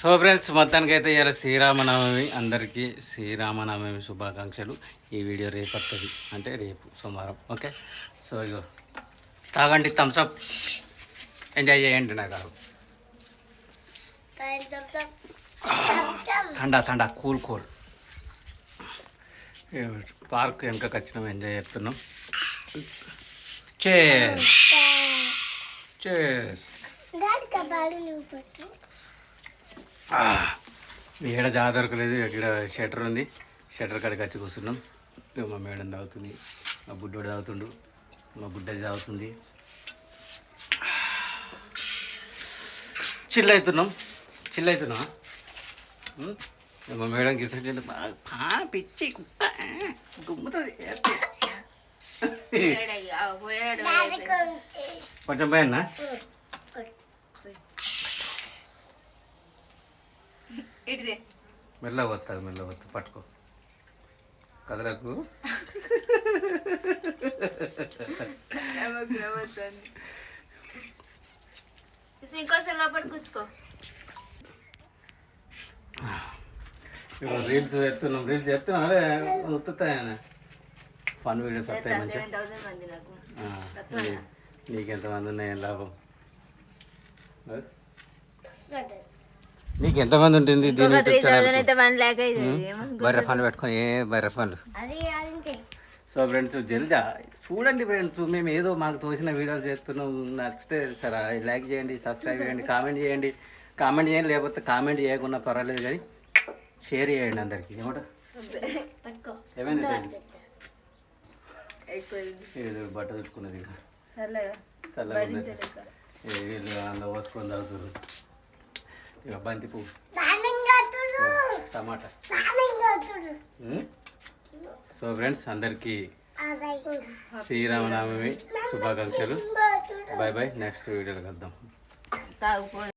So friends మొత్తానికి అయితే ఇలా శ్రీరామనవమి అందరికీ శ్రీరామనవమి శుభాకాంక్షలు. ఈ వీడియో రేపు వస్తుంది అంటే రేపు సోమవారం ఓకే? సో ఇగో తాగండి థమ్స్అప్ ఎంజాయ్ చేయండి నాకు ఠండా ఠండా కూల్ కూల్. పార్క్ వెనకకి వచ్చినాం ఎంజాయ్ చేస్తున్నాం. చేస్ చేస్ ఈడ జాగ దొరకలేదు ఇక్కడ షటర్ ఉంది. షటర్ కాడికి వచ్చి కూర్చున్నాం. మా మేడం తాగుతుంది మా బుడ్డోడు తాగుతుండు మా బుడ్డది తాగుతుంది. చిల్ అవుతున్నాం చిల్ అవుతున్నాం మా మేడం గిసంటే పిచ్చి కుక్క గుమ్ముతుంది. కొంచెం పోయన్నా ఇటుదే మెల్లగా వస్తుంది మెల్లగా వస్తుంది పట్టుకో. కదలకు. ఇంకోసారి లోపల కూర్చుకో. ఇప్పుడు రీల్స్ ఎత్తున్నాం రీల్స్ ఎత్తున్నాం అదే ఉత్తుతాయన. ఫన్ వీడియోస్ వస్తాయి మంచిగా. నీకెంతమంది ఉన్నాయి ఏం లాభం ఆ? నీకెంతమంది ఉంటుంది దీని బర్రె ఫండ్ పెట్టుకొని ఏ బర్రె ఫండ్లు సో ఫ్రెండ్స్ జల్దా. చూడండి ఫ్రెండ్స్ మేము ఏదో మాకు తోసిన వీడియోలు చేస్తున్నాం. నచ్చితే సరే లైక్ చేయండి సబ్స్క్రైబ్ చేయండి కామెంట్ చేయండి. కామెంట్ చేయండి లేకపోతే కామెంట్ చేయకుండా పర్వాలేదు కానీ షేర్ చేయండి అందరికీ. ఏమంటారు ఏమైంది ఇది బట్ట చుట్టుకున్నది చల్లగా వీళ్ళు అందులో పోసుకొని తాగుతారు ఇక బంతి పువ్వు. టమాటా? సో ఫ్రెండ్స్ అందరికీ శ్రీరామనవమి శుభాకాంక్షలు. బాయ్ బాయ్ నెక్స్ట్ వీడియోలో కలుద్దాం.